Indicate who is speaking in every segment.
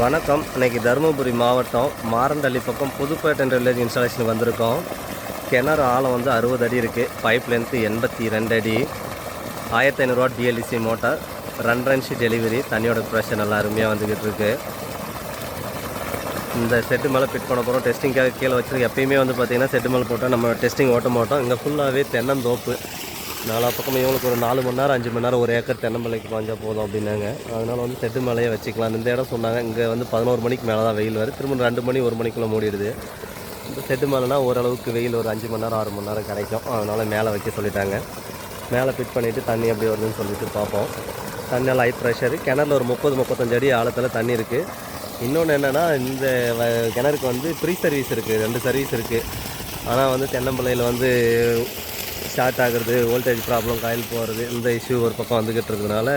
Speaker 1: வணக்கம். இன்றைக்கி தருமபுரி மாவட்டம் மாரந்தள்ளி பக்கம் புதுப்பேட்டை வில்லேஜ் இன்ஸ்டாலேஷன் வந்திருக்கோம். கிணறு ஆழம் வந்து அறுபது அடி இருக்குது பைப் லென்த்து எண்பத்தி ரெண்டு அடி. ஆயிரத்தி ஐநூறுரூவா டிஎல்இசி மோட்டார் ரெண்டரை இன்ச்சு டெலிவரி தண்ணியோட ப்ரெஷர் நல்லா அருமையாக வந்துக்கிட்டு இருக்கு. இந்த செட்டு மேலே ஃபிட் பண்ண போகிறோம் டெஸ்டிங்காக கீழே வச்சிருக்கு எப்பயுமே வந்து பார்த்திங்கன்னா செட்டு மேலே போட்டால் நம்ம டெஸ்டிங் ஓட்ட மாட்டோம். இங்கே ஃபுல்லாகவே தென்னந்தோப்பு நாலா பக்கம் இவங்களுக்கு ஒரு நாலு மணி நேரம் அஞ்சு மணி நேரம் ஒரு ஏக்கர் தென்னமலைக்கு பாஞ்சால் போதும் அப்படின்னாங்க. அதனால் வந்து செட்டு மேலேயே வச்சுக்கலாம். இந்த இடம் சொன்னாங்க. இங்கே வந்து பதினோரு மணிக்கு மேலே தான் வெயில் வரும் திரும்ப ரெண்டு மணி ஒரு மணிக்குள்ளே மூடிடுது. இந்த செட்டு மேலேனா ஓரளவுக்கு வெயில் ஒரு அஞ்சு மணி நேரம் ஆறு மணி நேரம் கிடைக்கும். அதனால் மேலே வைக்க சொல்லிட்டாங்க. மேலே ஃபிட் பண்ணிவிட்டு தண்ணி எப்படி வருதுன்னு சொல்லிட்டு பார்ப்போம். தண்ணியால் ஹை ப்ரெஷரு கிணறுல ஒரு முப்பது முப்பத்தஞ்சு அடி ஆழத்தில் தண்ணி இருக்குது இன்னொன்று என்னென்னா இந்த வ- கிணறுக்கு வந்து ஃப்ரீ சர்வீஸ் இருக்குது ரெண்டு சர்வீஸ் இருக்குது ஆனால் வந்து தென்னம்பிள்ளையில் வந்து ஷார்ட் ஆகுறது வோல்டேஜ் ப்ராப்ளம் காயில் போகிறது இந்த இஷ்யூ ஒரு பக்கம் வந்துக்கிட்டு இருக்கிறதுனால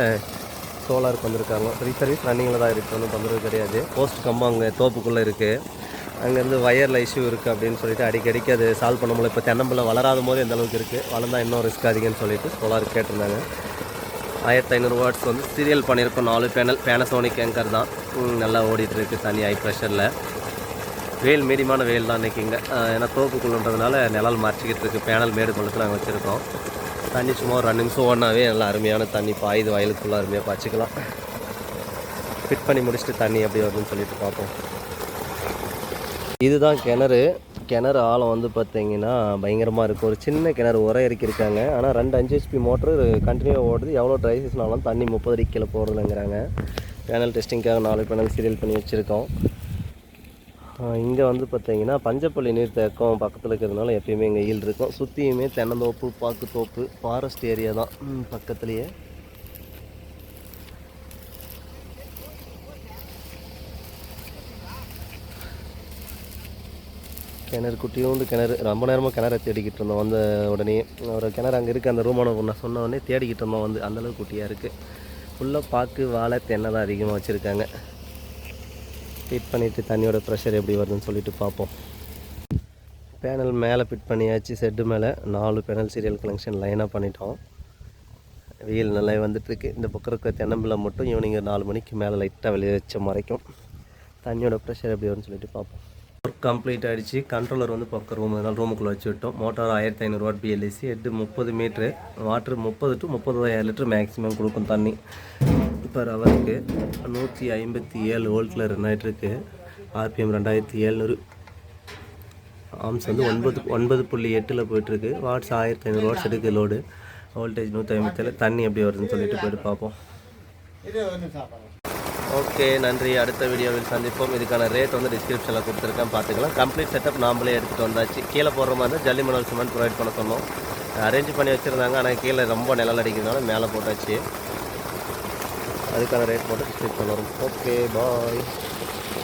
Speaker 1: சோலாருக்கு வந்திருக்காங்க. ஃப்ரீ சர்வீஸ் ரன்னிங்கில் தான் இருக்குது ஒன்றும் தொந்தரவு கிடையாது. போஸ்ட் கம்பம் அங்கே தோப்புக்குள்ளே இருக்குது அங்கேருந்து வயரில் இஷ்யூ இருக்குது அப்படின்னு சொல்லிட்டு அடிக்கடிக்கு அது சால்வ் பண்ண முடியல. இப்போ தென்னம்பிள்ளை வளராத போது எந்த அளவுக்கு இருக்குது வளர்ந்தால் இன்னும் ரிஸ்க் அதிகம்னு சொல்லிட்டு சோலார் கேட்டிருந்தாங்க. ஆயிரத்தி ஐநூறு வாட்ஸ் வந்து சீரியல் பண்ணியிருக்கோம் நாலு பேனல் பேனசோனிக் ஏங்கர் தான். நல்லா ஓடிட்டுருக்கு தனி ஹை ப்ரெஷரில் வெயில் மீடியமான வெயில் தான் இன்றைக்கி இங்கே. ஏன்னா தோப்புக்குள்ளன்றதுனால நிழல் மறைச்சிக்கிட்டு இருக்குது பேனல் மேடு கொள்ளத்தில் நாங்கள் வச்சுருக்கோம். தண்ணி சும்மா ஒரு ரெண்டு நிமிஷம் ஓடினாவே நல்லா அருமையான தண்ணி பாயுது வயலுக்குள்ளே அருமையாக பாய்ச்சிக்கலாம். ஃபிட் பண்ணி முடிச்சுட்டு தண்ணி எப்படி வருதுன்னு சொல்லிட்டு பார்ப்போம். இதுதான் கிணறு. கிணறு ஆழம் வந்து பார்த்தீங்கன்னா பயங்கரமாக இருக்கும் ஒரு சின்ன கிணறு உரை இறக்கியிருக்காங்க. ஆனால் ரெண்டு அஞ்சு ஹெச்பி மோட்ரு கண்டினியூவாக ஓடுது. எவ்வளோ ட்ரை ஆனாலும் தண்ணி முப்பது அடிக்கையில் கீழே போகிறதுங்கிறாங்க பேனல் டெஸ்டிங்காக நாலு பேனல் சீரியல் பண்ணி வச்சுருக்கோம். இங்கே வந்து பார்த்தீங்கன்னா பஞ்சப்பள்ளி நீர்த்தேக்கம் பக்கத்தில் இருக்கிறதுனால எப்பயுமே இங்கே ஈல் இருக்கும். சுற்றியுமே தென்னந்தோப்பு பாக்கு தோப்பு ஃபாரஸ்ட் ஏரியா தான் பக்கத்துலேயே. கிணறு குட்டியோண்டு கிணறு. ரொம்ப நேரமாக கிணறை தேடிக்கிட்டு இருந்தோம். வந்த உடனே ஒரு கிணறு அங்கே இருக்குது அந்த ரூமான நான் சொன்ன உடனே தேடிக்கிட்டு இருந்தோம். வந்து அந்தளவுக்கு குட்டியாக இருக்குது ஃபுல்லாக பாக்கு வாழை தென்னை தான் அதிகமாக வச்சுருக்காங்க. ஃபிட் பண்ணிவிட்டு தண்ணியோட ப்ரெஷர் எப்படி வருதுன்னு சொல்லிட்டு பார்ப்போம். பேனல் மேலே ஃபிட் பண்ணியாச்சு செட்டு மேலே. நாலு பேனல் சீரியல் கலெக்ஷன் லைனாக பண்ணிட்டோம். வெயில் நல்லா வந்துட்டுருக்கு இந்த பக்கம் இருக்க தென்னம்பிள்ளை மட்டும் ஈவினிங் நாலு மணிக்கு மேலே லைட்டாக வெளியே வச்ச மறைக்கும். தண்ணியோட ப்ரெஷர் எப்படி வரும்னு சொல்லிட்டு பார்ப்போம். ஒர்க் கம்ப்ளீட் ஆகிடுச்சு கண்ட்ரோலர் வந்து பக்கம் ரூம் அதனால் ரூமுக்குள்ளே வச்சு விட்டோம். மோட்டார் ஆயிரத்தி ஐநூறு வாட் பிஎல்ஏசி எட்டு முப்பது மீட்ரு வாட்ரு முப்பது டு முப்பதாயிரம் லிட்டர் மேக்ஸிமம் கொடுக்கும் தண்ணி. பர் ஹவருக்கு நூற்றி ஐம்பத்தி ஏழு வோல்ட்டில் ரன் ஆகிட்டுருக்கு ஆர்பிஎம் ரெண்டாயிரத்தி ஏழ்நூறு. ஆம்ஸ் வந்து ஒன்பது ஒன்பது புள்ளி எட்டில் போயிட்டுருக்கு. வாட்ஸ் ஆயிரத்தி ஐநூறு வாட்ஸ் எடுக்கு லோடு வோல்டேஜ் நூற்றி ஐம்பத்தேழு தண்ணி எப்படி வருதுன்னு சொல்லிட்டு போயிட்டு பார்ப்போம். ஓகே நன்றி. அடுத்த வீடியோவில் சந்திப்போம். இதுக்கான ரேட் வந்து டிஸ்கிரிப்ஷனில் கொடுத்துருக்கேன். பார்த்துக்கலாம். கம்ப்ளீட் செட்டப் நாமளே எடுத்துகிட்டு வந்தாச்சு. கீழே போடுற மாதிரி இருந்தால் ஜல்லி மணல் சிமெண்ட் ப்ரொவைட் பண்ண சொன்னோம். அரேஞ்ச் பண்ணி வச்சுருந்தாங்க. ஆனால் கீழே ரொம்ப நிழல் அடிக்கிறதுனால மேலே போட்டாச்சு. அதுக்கான ரேட் மட்டும் டிஸ்கிரிப்ஷன் வரும். Okay bye